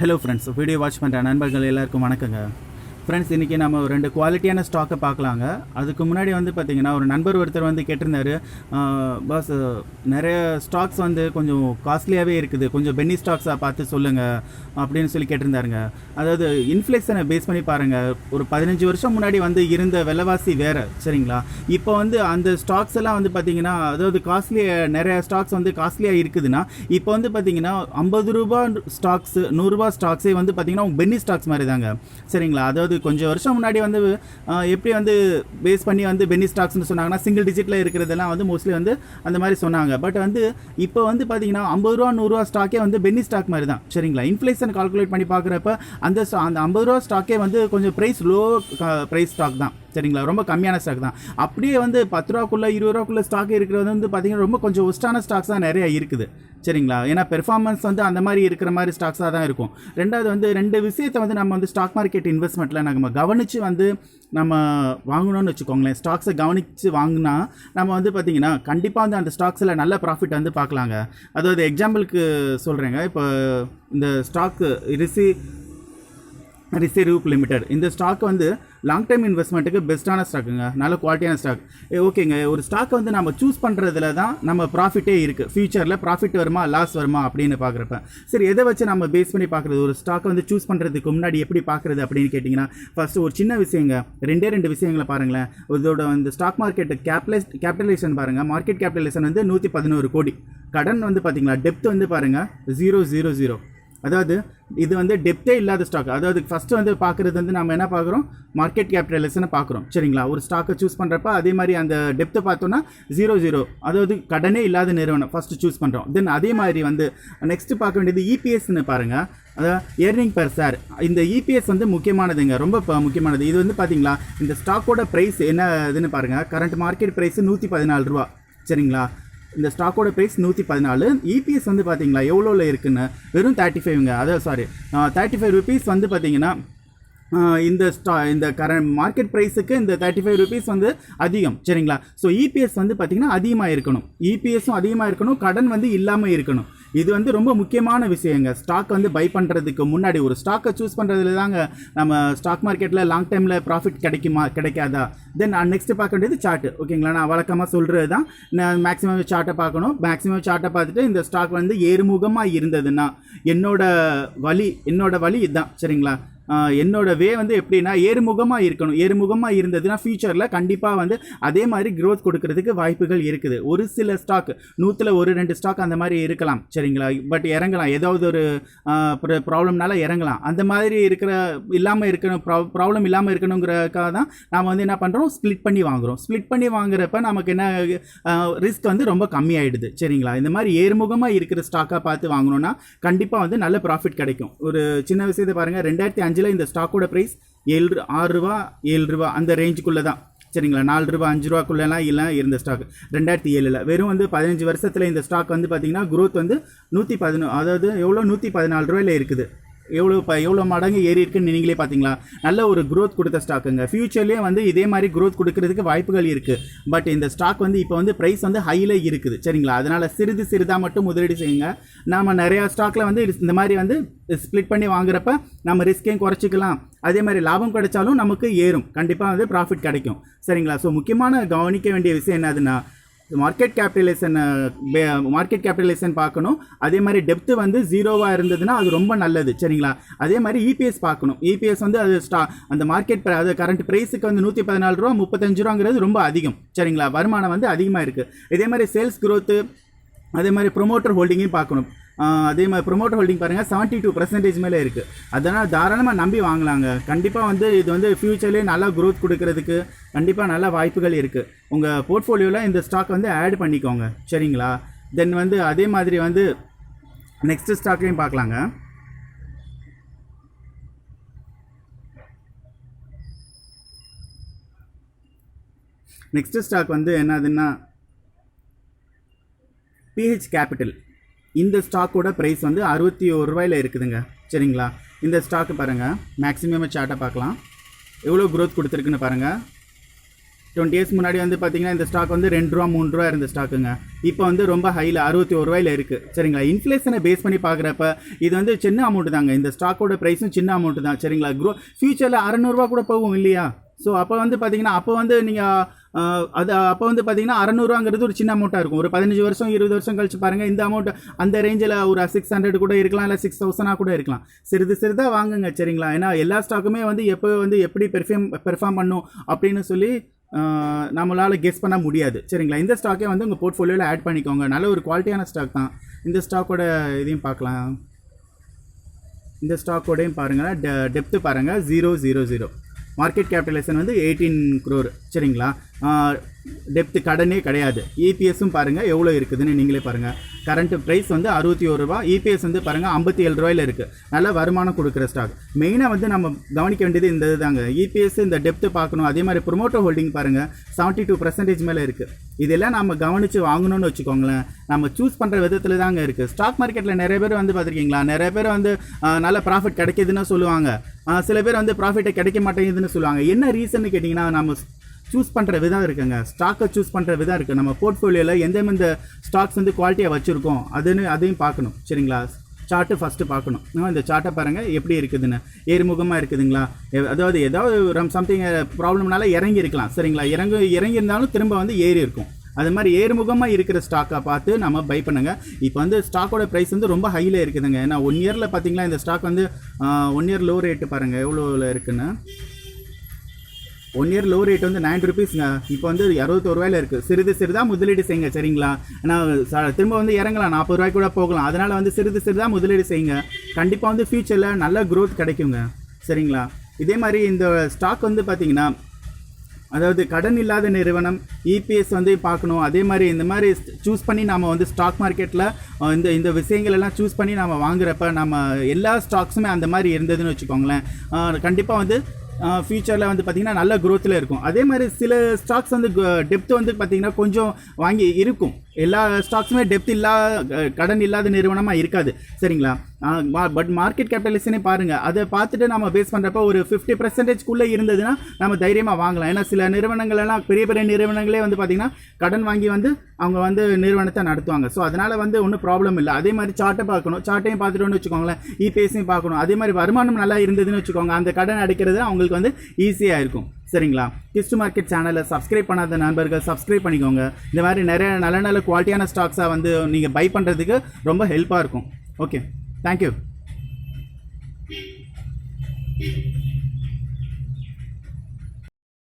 Hello friends video watch பண்ணுற நண்பர்கள் எல்லாருக்கும் வணக்கங்க. ஃப்ரெண்ட்ஸ் இன்றைக்கி நம்ம ஒரு ரெண்டு குவாலிட்டியான ஸ்டாக்கை பார்க்கலாங்க. அதுக்கு முன்னாடி வந்து பார்த்தீங்கன்னா ஒரு நண்பர் ஒருத்தர் வந்து கேட்டிருந்தாரு. பாஸ் நிறைய ஸ்டாக்ஸ் வந்து கொஞ்சம் காஸ்ட்லியாகவே இருக்குது. கொஞ்சம் பென்னி ஸ்டாக்ஸாக பார்த்து சொல்லுங்கள் அப்படின்னு சொல்லி கேட்டிருந்தாருங்க. அதாவது இன்ஃப்ளேஷனை பேஸ் பண்ணி பாருங்கள் ஒரு பதினஞ்சு வருஷம் முன்னாடி வந்து இருந்த விலைவாசி வேறு சரிங்களா? இப்போ வந்து அந்த ஸ்டாக்ஸ் எல்லாம் வந்து பார்த்தீங்கன்னா அதாவது காஸ்ட்லி நிறைய ஸ்டாக்ஸ் வந்து காஸ்ட்லியாக இருக்குதுன்னா இப்போ வந்து பார்த்தீங்கன்னா ஐம்பது ரூபா ஸ்டாக்ஸு நூறுரூபா ஸ்டாக்ஸே வந்து பார்த்திங்கன்னா பென்னி ஸ்டாக்ஸ் மாதிரி தாங்க சரிங்களா? அதாவது கொஞ்சம் வருஷம் முன்னாடி வந்து எப்படி வந்து பேஸ் பண்ணி வந்து பென்னி ஸ்டாக்ஸ்னு சொன்னாங்கன்னா சிங்கிள் டிஜிட்டில் இருக்கிறதெல்லாம் வந்து மோஸ்ட்லி வந்து அந்த மாதிரி சொன்னாங்க. பட் வந்து இப்போ வந்து பார்த்தீங்கன்னா ஐம்பது ரூபா நூறுரூவா ஸ்டாக்கே வந்து பென்னி ஸ்டாக் மாதிரி தான். சரிங்களா? இன்ஃப்ளேஷன் கால்குலேட் பண்ணி பார்க்குறப்ப அந்த அந்த ஐம்பது ரூபா ஸ்டாக்கே வந்து கொஞ்சம் ப்ரைஸ் லோ ப்ரைஸ் ஸ்டாக் தான். சரிங்களா? ரொம்ப கம்மியான ஸ்டாக் தான். அப்படியே வந்து பத்து ரூபாக்குள்ள இருபது ரூபாக்குள்ள ஸ்டாக் இருக்கிறது வந்து பார்த்தீங்கன்னா ரொம்ப கொஞ்சம் ஒஸ்டான ஸ்டாக்ஸ் தான் நிறைய இருக்குது. சரிங்களா? ஏன்னா பெர்ஃபார்மன்ஸ் வந்து அந்த மாதிரி இருக்கிற மாதிரி ஸ்டாக்ஸாக தான் இருக்கும். ரெண்டாவது வந்து ரெண்டு விஷயத்தை வந்து நம்ம வந்து ஸ்டாக் மார்க்கெட் இன்வெஸ்ட்மெண்ட்டில் நம்ம கவனித்து வந்து நம்ம வாங்கணும்னு வச்சுக்கோங்களேன். ஸ்டாக்ஸை கவனித்து வாங்கினா நம்ம வந்து பார்த்திங்கன்னா கண்டிப்பாக வந்து அந்த ஸ்டாக்ஸில் நல்ல ப்ராஃபிட் வந்து பார்க்கலாங்க. அதாவது எக்ஸாம்பிளுக்கு சொல்கிறேங்க இப்போ இந்த ஸ்டாக்கு ரிசி ரிசர்வ் லிமிடெட் இந்த ஸ்டாக் வந்து லாங் டைம் இன்வெஸ்ட்மெண்ட்டுக்கு பெஸ்ட்டான ஸ்டாக்குங்க நல்ல குவாலிட்டியான ஸ்டாக் ஓகேங்க ஒரு ஸ்டாக்கை வந்து நம்ம சூஸ் பண்ணுறதுல தான் நம்ம ப்ராஃபிட்டே இருக்குது ஃபியூச்சரில் ப்ராஃபிட் வருமா லாஸ் வருமா அப்படின்னு பார்க்குறப்ப. சரி எதை வச்சு நம்ம பேஸ் பண்ணி பார்க்குறது? ஒரு ஸ்டாக்கை வந்து சூஸ் பண்ணுறதுக்கு முன்னாடி எப்படி பார்க்குறது அப்படின்னு கேட்டிங்கன்னா ஃபஸ்ட்டு ஒரு சின்ன விஷயங்க. ரெண்டே ரெண்டு விஷயங்களை பாருங்களேன். இதோட இந்த ஸ்டாக் மார்க்கெட் கேபிடலைஸ் கேபிட்டலைசேஷன் பாருங்கள் மார்க்கெட் கேபிட்டலைசேஷன் வந்து நூற்றி பதினோரு கோடி. கடன் வந்து பார்த்தீங்களா டெப்த் வந்து பாருங்கள் ஜீரோ ஜீரோ ஜீரோ அதாவது இது வந்து டெப்த்தே இல்லாத ஸ்டாக் அதாவது ஃபஸ்ட்டு வந்து பார்க்குறது வந்து நம்ம என்ன பார்க்குறோம்? மார்க்கெட் கேபிட்டலைசனை பார்க்குறோம். சரிங்களா? ஒரு ஸ்டாக்கை சூஸ் பண்ணுறப்ப அதே மாதிரி அந்த டெப்த்தை பார்த்தோன்னா ஜீரோ ஜீரோ அதாவது கடனே இல்லாத நிறுவனம் ஃபஸ்ட்டு சூஸ் பண்ணுறோம் தென் அதே மாதிரி வந்து நெக்ஸ்ட்டு பார்க்க வேண்டியது இபிஎஸ்னு பாருங்கள் அதாவது ஏர்னிங் பர் சார் இந்த இபிஎஸ் வந்து முக்கியமானதுங்க. ரொம்ப முக்கியமானது. இது வந்து பார்த்தீங்களா இந்த ஸ்டாக்கோட ப்ரைஸ் என்ன இதுன்னு பாருங்கள் கரண்ட் மார்க்கெட் ப்ரைஸ் நூற்றி பதினாலு ரூபா. சரிங்களா? இந்த ஸ்டாக்கோட ப்ரைஸ் நூற்றி பதினாலு இபிஎஸ் வந்து பார்த்தீங்களா எவ்வளோவில் இருக்குன்னு? வெறும் தேர்ட்டி ஃபைவ்ங்க அதாவது சாரி தேர்ட்டி ஃபைவ் ருபீஸ் வந்து பார்த்தீங்கன்னா இந்த ஸ்டா இந்த கரண்ட் மார்க்கெட் ப்ரைஸுக்கு இந்த தேர்ட்டி ஃபைவ் ருபீஸ் வந்து அதிகம் சரிங்களா? ஸோ இபிஎஸ் வந்து பார்த்திங்கன்னா அதிகமாக இருக்கணும். இபிஎஸும் அதிகமாக இருக்கணும். கடன் வந்து இல்லாமல் இருக்கணும். இது வந்து ரொம்ப முக்கியமான விஷயங்க. ஸ்டாக் வந்து பை பண்ணுறதுக்கு முன்னாடி ஒரு ஸ்டாக்கை சூஸ் பண்ணுறதுல தாங்க நம்ம ஸ்டாக் மார்க்கெட்டில் லாங் டைமில் ப்ராஃபிட் கிடைக்குமா கிடைக்காதா? தென் நெக்ஸ்ட் பார்க்க வேண்டியது சார்ட் ஓகேங்களா? நான் வழக்கமாக சொல்கிறது தான் நான் மேக்ஸிமம் சார்ட்டை பார்க்கணும். மேக்ஸிமம் சார்ட்டை பார்த்துட்டு இந்த ஸ்டாக் வந்து ஏறுமுகமாக இருந்ததுன்னா என்னோட வழி என்னோட வழி இதுதான். சரிங்களா? என்னோட வே வந்து எப்படின்னா ஏறுமுகமாக இருக்கணும். ஏறுமுகமாக இருந்ததுன்னா ஃபியூச்சரில் கண்டிப்பாக வந்து அதே மாதிரி க்ரோத் கொடுக்கறதுக்கு வாய்ப்புகள் இருக்குது. ஒரு சில ஸ்டாக் நூற்றில் ஒரு ரெண்டு ஸ்டாக் அந்த மாதிரி இருக்கலாம். சரிங்களா? பட் இறங்கலாம். ஏதாவது ஒரு ப்ராப்ளம்னால இறங்கலாம். அந்த மாதிரி இருக்கிற இல்லாமல் இருக்கணும் ப்ராப்ளம் இல்லாமல் இருக்கணுங்கிறக்காக தான் நாம் வந்து என்ன பண்ணுறோம் ஸ்ப்ளிட் பண்ணி வாங்குகிறோம் ஸ்ப்ளிட் பண்ணி வாங்குறப்ப நமக்கு என்ன ரிஸ்க் வந்து ரொம்ப கம்மியாயிடுது. சரிங்களா? இந்த மாதிரி ஏறுமுகமாக இருக்கிற ஸ்டாக்காக பார்த்து வாங்கினோன்னா கண்டிப்பாக வந்து நல்ல ப்ராஃபிட் கிடைக்கும். ஒரு சின்ன விஷயத்தை பாருங்கள் ரெண்டாயிரத்தி அஞ்சில் இந்த ஸ்டாக்கோட ப்ரைஸ் ஏழு ஆறு ரூபா ஏழு ரூபா அந்த ரேஞ்சுக்குள்ளே தான். சரிங்களா? நாலு ரூபா அஞ்சு ரூபாக்குள்ளெல்லாம் இல்லை இருந்த ஸ்டாக் ரெண்டாயிரத்தி ஏழில். வெறும் வந்து பதினஞ்சு வருஷத்தில் இந்த ஸ்டாக் வந்து பார்த்திங்கன்னா குரோத் வந்து நூற்றி பதினோ அதாவது எவ்வளோ நூற்றி பதினாலு ரூபாயில் இருக்குது. எவ்வளோ இப்போ எவ்வளோ மடங்கு ஏறி இருக்குன்னு நீங்களே பார்த்தீங்களா நல்ல ஒரு க்ரோத் கொடுத்த ஸ்டாக்குங்க ஃபியூச்சர்லேயே வந்து இதே மாதிரி க்ரோத் கொடுக்கறதுக்கு வாய்ப்புகள் இருக்குது பட் இந்த ஸ்டாக் வந்து இப்போ வந்து ப்ரைஸ் வந்து ஹையில் இருக்குது. சரிங்களா? அதனால் சிறிது சிறிதாக மட்டும் முதலீடு செய்யுங்க. நாம் நிறையா ஸ்டாக்கில் வந்து இந்த மாதிரி வந்து ஸ்ப்ளிட் பண்ணி வாங்குறப்ப நம்ம ரிஸ்கையும் குறைச்சிக்கலாம்? அதே மாதிரி லாபம் கிடைச்சாலும் நமக்கு ஏறும். கண்டிப்பாக வந்து ப்ராஃபிட் கிடைக்கும். சரிங்களா? ஸோ முக்கியமான கவனிக்க வேண்டிய விஷயம் என்னதுன்னா மார்க்கெட் கேபிட்டலைசேஷன் மார்க்கெட் கேபிட்டலைசேஷன் பார்க்கணும். அதே மாதிரி டெப்த்து வந்து ஜீரோவாக இருந்ததுன்னா அது ரொம்ப நல்லது சரிங்களா? அதே மாதிரி இபிஎஸ் பார்க்கணும். இபிஎஸ் வந்து அது ஸ்டா அந்த மார்க்கெட் அது கரண்ட் ப்ரைஸுக்கு வந்து நூற்றி பதினாலு ரூபா முப்பத்தஞ்சு ரூபாங்கிறது ரொம்ப அதிகம் சரிங்களா? வருமானம் வந்து அதிகமாக இருக்குது இதே மாதிரி சேல்ஸ் க்ரோத்து அதே மாதிரி ப்ரொமோட்டர் ஹோல்டிங்கையும் பார்க்கணும். அதே மாதிரி ப்ரொமோட்டர் ஹோல்டிங் பாருங்கள் செவன்ட்டி டூ பர்சன்டேஜ் மேலே இருக்குது அதனால் தாராளமாக நம்பி வாங்கலாங்க. கண்டிப்பாக வந்து இது வந்து ஃப்யூச்சர்லேயே நல்லா க்ரோத் கொடுக்கறதுக்கு கண்டிப்பாக நல்ல வாய்ப்புகள் இருக்குது உங்கள் போர்ட்ஃபோலியோவில் இந்த ஸ்டாக் வந்து ஆட் பண்ணிக்கோங்க. சரிங்களா? தென் வந்து அதே மாதிரி வந்து நெக்ஸ்ட் ஸ்டாக்லேயும் பார்க்கலாங்க. நெக்ஸ்ட் ஸ்டாக் வந்து என்னதுன்னா பிஹெச் கேபிட்டல் இந்த ஸ்டாக்கோட ப்ரைஸ் வந்து அறுபத்தி ஒரு ரூபாயில் இருக்குதுங்க. சரிங்களா? இந்த ஸ்டாக்கு பாருங்கள் மேக்ஸிமம் சார்ட்டை பார்க்கலாம். எவ்வளோ க்ரோத் கொடுத்துருக்குன்னு பாருங்கள் டுவெண்ட்டி இயர்ஸ் முன்னாடி வந்து பார்த்தீங்கன்னா இந்த ஸ்டாக் வந்து ரெண்டு ரூபா மூணு ரூபா இருந்த ஸ்டாக்குங்க இப்போ வந்து ரொம்ப ஹையில் அறுபத்தி ஒரு ரூபாயில் இருக்குது சரிங்களா? இன்ஃப்ளேஷனை பேஸ் பண்ணி பார்க்குறப்ப இது வந்து சின்ன அமௌண்ட்டு தாங்க. இந்த ஸ்டாக்கோட ப்ரைஸும் சின்ன அமௌண்ட்டு தான். சரிங்களா? க்ரோ ஃபியூச்சரில் அறநூறுரூவா கூட போகும் இல்லையா? ஸோ அப்போ வந்து பார்த்தீங்கன்னா அப்போ வந்து நீங்கள் அது அப்போ வந்து பார்த்தீங்கன்னா அறநூறுவாங்கிறது ஒரு சின்ன அமௌண்ட்டாக இருக்கும். ஒரு பதினஞ்சு வருஷம் இருபது வருஷம் கழிச்சு பாருங்கள் இந்த அமௌண்ட் அந்த ரேஞ்சில் ஒரு சிக்ஸ் ஹண்ட்ரட் கூட இருக்கலாம் இல்லை சிக்ஸ் தௌசண்டாக கூட இருக்கலாம். சிறிது சிறிதாக வாங்குங்க சரிங்களா? ஏன்னா எல்லா ஸ்டாக்குமே வந்து எப்போ வந்து எப்படி பெர்ஃபார்ம் பெர்ஃபார்ம் பண்ணும் அப்படின்னு சொல்லி நம்மளால் கெஸ் பண்ண முடியாது சரிங்களா? இந்த ஸ்டாக்கே வந்து உங்கள் போர்ட்ஃபோலியோவில் ஆட் பண்ணிக்கோங்க. நல்ல ஒரு குவாலிட்டியான ஸ்டாக் தான். இந்த ஸ்டாக்கோட இதையும் பார்க்கலாம். இந்த ஸ்டாக்கோடையும் பாருங்கள் டெப்த்து பாருங்கள் zero zero zero market capitalisation வந்து எயிட்டீன் க்ரோர் சரிங்களா? டெப்த்து கடனே கிடையாது. இபிஎஸும் பாருங்கள் எவ்வளோ இருக்குதுன்னு நீங்களே பாருங்கள் கரண்ட்டு ப்ரைஸ் வந்து அறுபத்தி ஒரு ரூபா இபிஎஸ் வந்து பாருங்கள் ஐம்பத்தி ஏழு ரூபாயில் இருக்குது நல்ல வருமானம் கொடுக்குற ஸ்டாக் மெயினாக வந்து நம்ம கவனிக்க வேண்டியது இந்த இதுதாங்க. இபிஎஸ் இந்த டெப்த்து பார்க்கணும். அதே மாதிரி ப்ரொமோட்டர் ஹோல்டிங் பாருங்கள் செவன்ட்டி டூ பர்சன்டேஜ் மேலே இருக்குது இதெல்லாம் நம்ம கவனித்து வாங்கணும்னு வச்சுக்கோங்களேன். நம்ம சூஸ் பண்ணுற விதத்தில் தாங்க இருக்குது ஸ்டாக் மார்க்கெட்டில் நிறைய பேர் வந்து பார்த்துருக்கீங்களா நிறைய பேர் வந்து நல்ல ப்ராஃபிட் கிடைக்குதுன்னு சொல்லுவாங்க. சில பேர் வந்து ப்ராஃபிட்டை கிடைக்க மாட்டேங்குதுன்னு சொல்லுவாங்க. என்ன ரீசன்னு கேட்டிங்கன்னா நம்ம சூஸ் பண்ணுற விதம் இருக்குங்க. ஸ்டாக்கை சூஸ் பண்ணுற விதம் இருக்குது நம்ம போர்ட்ஃபோலியோவில் எந்தெந்த ஸ்டாக்ஸ் வந்து குவாலிட்டியாக வச்சுருக்கோம் அதுன்னு அதையும் பார்க்கணும். சரிங்களா? சார்ட்டு ஃபஸ்ட்டு பார்க்கணும். இந்த சார்ட்டை பாருங்கள் எப்படி இருக்குதுன்னு. ஏறுமுகமாக இருக்குதுங்களா? அதாவது ஏதாவது சம்திங் ப்ராப்ளம்னால இறங்கி இருக்கலாம். சரிங்களா? இறங்கு இறங்கி இருந்தாலும் திரும்ப வந்து ஏறி இருக்கும். அது மாதிரி ஏறுமுகமாக இருக்கிற ஸ்டாக்கை பார்த்து நம்ம பை பண்ணுங்க. இப்போ வந்து ஸ்டாக்கோட ப்ரைஸ் வந்து ரொம்ப ஹையில் இருக்குதுங்க. ஏன்னா ஒன் இயரில் பார்த்தீங்களா இந்த ஸ்டாக் வந்து ஒன் இயர் லோ ரேட்டு பாருங்கள் எவ்வளோவில் இருக்குன்னு? ஒன் இயர் லோ ரேட் வந்து நைன் ருபீஸ்ங்க இப்போ வந்து அறுபத்தோரு ரூபாயில் இருக்குது சிறிது சிறிதாக முதலீடு செய்யுங்க சரிங்களா? நான் ச- திரும்ப வந்து இறங்கலாம். நாற்பது ரூபாய்க்கு கூட போகலாம். அதனால் வந்து சிறிது சிறிதாக முதலீடு செய்யுங்க. கண்டிப்பாக வந்து ஃப்யூச்சரில் நல்ல க்ரோத் கிடைக்குங்க. சரிங்களா? இதே மாதிரி இந்த ஸ்டாக் வந்து பார்த்தீங்கன்னா அதாவது கடன் இல்லாத நிறுவனம் இபிஎஸ் வந்து பார்க்கணும். அதே மாதிரி இந்த மாதிரி சூஸ் பண்ணி நாம் வந்து ஸ்டாக் மார்க்கெட்டில் இந்த இந்த விஷயங்கள் எல்லாம் சூஸ் பண்ணி நம்ம வாங்குறப்ப நம்ம எல்லா ஸ்டாக்ஸுமே அந்த மாதிரி இருந்ததுன்னு வச்சுக்கோங்களேன். கண்டிப்பாக வந்து ஃபியூச்சரில் வந்து பார்த்திங்கன்னா நல்ல growthல இருக்கும். அதே மாதிரி சில ஸ்டாக்ஸ் வந்து டெப்த் வந்து பார்த்திங்கன்னா கொஞ்சம் வாங்கி இருக்கும். எல்லா ஸ்டாக்ஸுமே டெப்த் இல்லா கடன் இல்லாத நிறுவனமாக இருக்காது. சரிங்களா? பட் மார்க்கெட் கேபிட்டலிசனே பாருங்கள் அதை பார்த்துட்டு நம்ம பேஸ் பண்ணுறப்ப ஒரு ஃபிஃப்டி பர்சன்டேஜ்குள்ளே இருந்ததுன்னா நம்ம தைரியமாக வாங்கலாம். ஏன்னா சில நிறுவனங்கள் எல்லாம் பெரிய பெரிய நிறுவனங்களே வந்து பார்த்திங்கன்னா கடன் வாங்கி வந்து அவங்க வந்து நிறுவனத்தை நடத்துவாங்க. ஸோ அதனால் வந்து ஒன்றும் ப்ராப்ளம் இல்லை. அதே மாதிரி சார்ட்டை பார்க்கணும். சார்ட்டையும் பார்த்துட்டோன்னு வச்சுக்கோங்களேன். இபிஎஸ்ஸையும் பார்க்கணும். அதே மாதிரி வருமானம் நல்லா இருந்ததுன்னு வச்சுக்கோங்க. அந்த கடன் அடைக்கிறது அவங்களுக்கு வந்து ஈஸியாக இருக்கும். சரிங்களா? கிஸ்ட் மார்க்கெட் சேனலை சப்ஸ்கிரைப் பண்ணாத நண்பர்கள் சப்ஸ்கிரைப் பண்ணிக்கோங்க. இந்த மாதிரி நிறைய நல்ல நல்ல குவாலிட்டியான ஸ்டாக்ஸாக வந்து நீங்கள் பை பண்ணுறதுக்கு ரொம்ப ஹெல்ப்பாக இருக்கும். Okay thank you